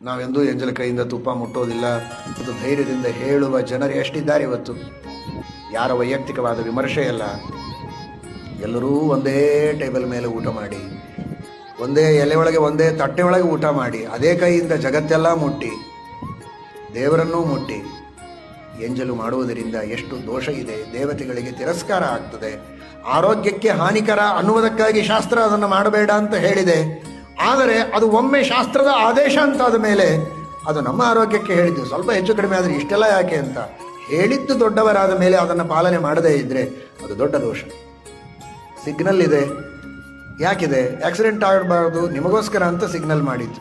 ನಾವೆಂದೂ ಎಂಜಲ ಕೈಯಿಂದ ತುಪ್ಪ ಮುಟ್ಟೋದಿಲ್ಲ ಅದು ಧೈರ್ಯದಿಂದ ಹೇಳುವ ಜನರು ಎಷ್ಟಿದ್ದಾರೆ ಇವತ್ತು? ಯಾರ ವೈಯಕ್ತಿಕವಾದ ವಿಮರ್ಶೆಯಲ್ಲ ಎಲ್ಲರೂ ಒಂದೇ ಟೇಬಲ್ ಮೇಲೆ ಊಟ ಮಾಡಿ, ಒಂದೇ ಎಲೆ ಒಳಗೆ, ಒಂದೇ ತಟ್ಟೆ ಒಳಗೆ ಊಟ ಮಾಡಿ, ಅದೇ ಕೈಯಿಂದ ಜಗತ್ತೆಲ್ಲ ಮುಟ್ಟಿ, ದೇವರನ್ನೂ ಮುಟ್ಟಿ. ಎಂಜಲು ಮಾಡುವುದರಿಂದ ಎಷ್ಟು ದೋಷ ಇದೆ, ದೇವತೆಗಳಿಗೆ ತಿರಸ್ಕಾರ ಆಗ್ತದೆ. ಆರೋಗ್ಯಕ್ಕೆ ಹಾನಿಕರ ಅನ್ನುವುದಕ್ಕಾಗಿ ಶಾಸ್ತ್ರ ಅದನ್ನು ಮಾಡಬೇಡ ಅಂತ ಹೇಳಿದೆ. ಆದರೆ ಅದು ಒಮ್ಮೆ ಶಾಸ್ತ್ರದ ಆದೇಶ ಅಂತಾದ ಮೇಲೆ ಅದು ನಮ್ಮ ಆರೋಗ್ಯಕ್ಕೆ ಹೇಳಿದ್ದು. ಸ್ವಲ್ಪ ಹೆಚ್ಚು ಕಡಿಮೆ ಆದರೆ ಇಷ್ಟೆಲ್ಲ ಯಾಕೆ ಅಂತ ಹೇಳಿದ್ದು ದೊಡ್ಡವರಾದ ಮೇಲೆ ಅದನ್ನು ಪಾಲನೆ ಮಾಡದೇ ಇದ್ದರೆ ಅದು ದೊಡ್ಡ ದೋಷ. ಸಿಗ್ನಲ್ ಇದೆ. ಯಾಕಿದೆ? ಆಕ್ಸಿಡೆಂಟ್ ಆಗಬಾರ್ದು. ನಿಮಗೋಸ್ಕರ ಅಂತ ಸಿಗ್ನಲ್ ಮಾಡಿದ್ದು.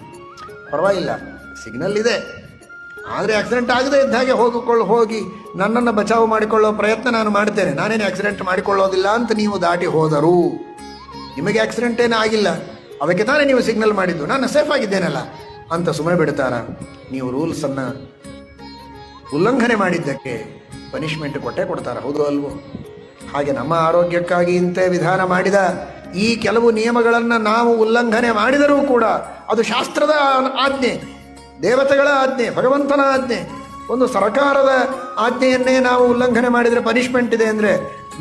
ಪರವಾಗಿಲ್ಲ. ಸಿಗ್ನಲ್ ಇದೆ. ಆದರೆ ಆಕ್ಸಿಡೆಂಟ್ ಆಗದೇ ಇದ್ದ ಹಾಗೆ ಹೋಗಿಕೊಳ್ಳು, ಹೋಗಿ ನನ್ನನ್ನು ಬಚಾವು ಮಾಡಿಕೊಳ್ಳೋ ಪ್ರಯತ್ನ ನಾನು ಮಾಡ್ತೇನೆ. ನಾನೇನು ಆಕ್ಸಿಡೆಂಟ್ ಮಾಡಿಕೊಳ್ಳೋದಿಲ್ಲ ಅಂತ ನೀವು ದಾಟಿ ಹೋದರು ನಿಮಗೆ ಆಕ್ಸಿಡೆಂಟ್ ಏನೂ ಆಗಿಲ್ಲ ಅದಕ್ಕೆ ತಾನೇ ನೀವು ಸಿಗ್ನಲ್ ಮಾಡಿದ್ದು. ನಾನು ಸೇಫ್ ಆಗಿದ್ದೇನಲ್ಲ? ಅಂತ ಸುಮ್ಮನೆ ಬಿಡ್ತಾರ. ನೀವು ರೂಲ್ಸ್ ಅನ್ನ ಉಲ್ಲಂಘನೆ ಮಾಡಿದ್ದಕ್ಕೆ ಪನಿಷ್ಮೆಂಟ್ ಕೊಟ್ಟೇ ಕೊಡ್ತಾರ. ಹೌದು ಅಲ್ವೋ? ಹಾಗೆ ನಮ್ಮ ಆರೋಗ್ಯಕ್ಕಾಗಿ ಇಂತೆ ವಿಧಾನ ಮಾಡಿದ ಈ ಕೆಲವು ನಿಯಮಗಳನ್ನು ನಾವು ಉಲ್ಲಂಘನೆ ಮಾಡಿದರೂ ಕೂಡ ಅದು ಶಾಸ್ತ್ರದ ಆಜ್ಞೆ, ದೇವತೆಗಳ ಆಜ್ಞೆ, ಭಗವಂತನ ಆಜ್ಞೆ. ಒಂದು ಸರ್ಕಾರದ ಆಜ್ಞೆಯನ್ನೇ ನಾವು ಉಲ್ಲಂಘನೆ ಮಾಡಿದರೆ ಪನಿಷ್ಮೆಂಟ್ ಇದೆ ಅಂದರೆ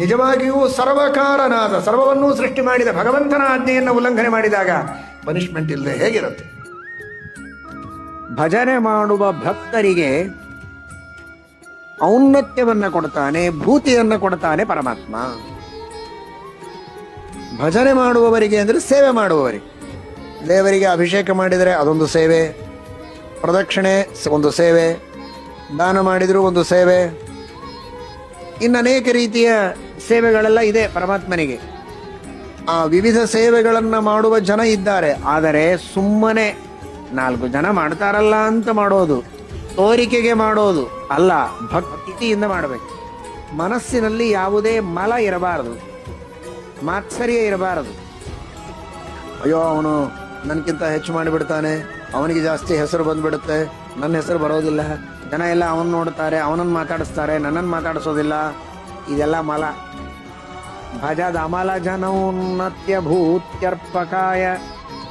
ನಿಜವಾಗಿಯೂ ಸರ್ವಕಾರನಾದ, ಸರ್ವವನ್ನೂ ಸೃಷ್ಟಿ ಮಾಡಿದ ಭಗವಂತನ ಆಜ್ಞೆಯನ್ನು ಉಲ್ಲಂಘನೆ ಮಾಡಿದಾಗ ಪನಿಷ್ಮೆಂಟ್ ಇಲ್ಲದೆ ಹೇಗಿರುತ್ತೆ? ಭಜನೆ ಮಾಡುವ ಭಕ್ತರಿಗೆ ಔನ್ನತ್ಯವನ್ನು ಕೊಡ್ತಾನೆ, ಭೂತಿಯನ್ನು ಕೊಡ್ತಾನೆ ಪರಮಾತ್ಮ. ಭಜನೆ ಮಾಡುವವರಿಗೆ ಅಂದರೆ ಸೇವೆ ಮಾಡುವವರಿಗೆ. ದೇವರಿಗೆ ಅಭಿಷೇಕ ಮಾಡಿದರೆ ಅದೊಂದು ಸೇವೆ, ಪ್ರದಕ್ಷಿಣೆ ಒಂದು ಸೇವೆ ದಾನ ಮಾಡಿದರೂ ಒಂದು ಸೇವೆ. ಇನ್ನು ಅನೇಕ ರೀತಿಯ ಸೇವೆಗಳೆಲ್ಲ ಇದೆ ಪರಮಾತ್ಮನಿಗೆ. ಆ ವಿವಿಧ ಸೇವೆಗಳನ್ನು ಮಾಡುವ ಜನ ಇದ್ದಾರೆ. ಆದರೆ ಸುಮ್ಮನೆ ನಾಲ್ಕು ಜನ ಮಾಡ್ತಾರಲ್ಲ ಅಂತ ಮಾಡೋದು, ತೋರಿಕೆಗೆ ಮಾಡೋದು ಅಲ್ಲ, ಭಕ್ತಿಯಿಂದ ಮಾಡಬೇಕು. ಮನಸ್ಸಿನಲ್ಲಿ ಯಾವುದೇ ಮಲ ಇರಬಾರದು, ಮಾತ್ಸರ್ಯ ಇರಬಾರದು. ಅಯ್ಯೋ, ಅವನು ನನಗಿಂತ ಹೆಚ್ಚು ಮಾಡಿಬಿಡ್ತಾನೆ, ಅವನಿಗೆ ಜಾಸ್ತಿ ಹೆಸರು ಬಂದ್ಬಿಡುತ್ತೆ, ನನ್ನ ಹೆಸರು ಬರೋದಿಲ್ಲ. ಜನ ಎಲ್ಲ ಅವನ್ನ ನೋಡ್ತಾರೆ ಅವನನ್ನು ಮಾತಾಡಿಸ್ತಾರೆ ನನ್ನನ್ನು ಮಾತಾಡಿಸೋದಿಲ್ಲ. ಇದೆಲ್ಲ ಮಲ. ಭಜದ ಅಮಲ ಜನೌನ್ನತ್ಯ ಭೂತ್ಯರ್ಪಕಾಯ.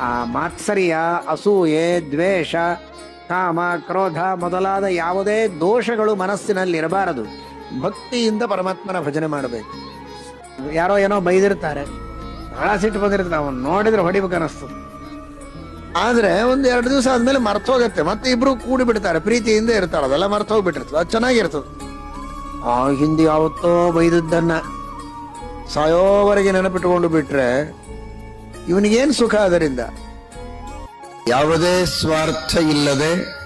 ಆ ಮಾತ್ಸರ್ಯ ಅಸೂಯೆ, ದ್ವೇಷ, ಕಾಮ, ಕ್ರೋಧ ಮೊದಲಾದ ಯಾವುದೇ ದೋಷಗಳು ಮನಸ್ಸಿನಲ್ಲಿರಬಾರದು ಭಕ್ತಿಯಿಂದ ಪರಮಾತ್ಮನ ಭಜನೆ ಮಾಡಬೇಕು. ಯಾರೋ ಏನೋ ಬೈದಿರ್ತಾರೆ. ಬಹಳ ಸಿಟ್ಟು ಬಂದಿರ್ತಾರೆ ಅವನು ನೋಡಿದ್ರೆ ಹೊಡಿಬೇಕು ಅನಿಸ್ತದೆ ಆದ್ರೆ ಒಂದ್ ಎರಡು ದಿವಸ ಆದ್ಮೇಲೆ ಮರ್ತೋಗತ್ತೆ ಮತ್ತೆ ಇಬ್ರು ಕೂಡಿ ಬಿಡ್ತಾರೆ ಪ್ರೀತಿಯಿಂದ ಇರ್ತಾರೆ ಅದೆಲ್ಲ ಮರ್ತೋಗ್ಬಿಟ್ಟಿರ್ತದೆ ಅದು ಚೆನ್ನಾಗಿರ್ತದೆ. ಆ ಹಿಂದೆ ಯಾವತ್ತೋ ಬೈದದ್ದನ್ನ ಸಾಯೋವರೆಗೆ ನೆನಪಿಟ್ಟುಕೊಂಡು ಬಿಟ್ರೆ ಇವನಿಗೇನ್ ಸುಖ ಅದರಿಂದ? ಯಾವುದೇ ಸ್ವಾರ್ಥ ಇಲ್ಲದೆ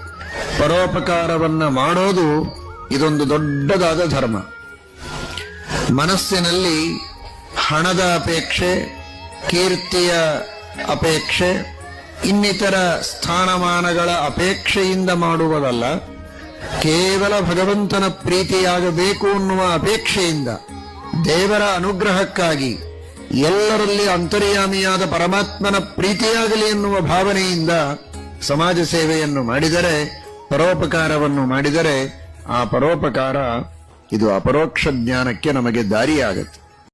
ಪರೋಪಕಾರವನ್ನ ಮಾಡೋದು ಇದೊಂದು ದೊಡ್ಡದಾದ ಧರ್ಮ. ಮನಸ್ಸಿನಲ್ಲಿ ಹಣದ ಅಪೇಕ್ಷೆ, ಕೀರ್ತಿಯ ಅಪೇಕ್ಷೆ ಇನ್ನಿತರ ಸ್ಥಾನಮಾನಗಳ ಅಪೇಕ್ಷೆಯಿಂದ ಮಾಡುವುದಲ್ಲ, ಕೇವಲ ಭಗವಂತನ ಪ್ರೀತಿಯಾಗಬೇಕು ಅನ್ನುವ ಅಪೇಕ್ಷೆಯಿಂದ, ದೇವರ ಅನುಗ್ರಹಕ್ಕಾಗಿ ಎಲ್ಲರಲ್ಲಿ ಅಂತರ್ಯಾಮಿಯಾದ ಪರಮಾತ್ಮನ ಪ್ರೀತಿಯಾಗಲಿ ಎನ್ನುವ ಭಾವನೆಯಿಂದ ಸಮಾಜ ಸೇವೆಯನ್ನು ಮಾಡಿದರೆ, ಪರೋಪಕಾರವನ್ನು ಮಾಡಿದರೆ, ಆ ಪರೋಪಕಾರ, ಇದು ಅಪರೋಕ್ಷ ಜ್ಞಾನಕ್ಕೆ ನಮಗೆ ದಾರಿಯಾಗತ್ತೆ.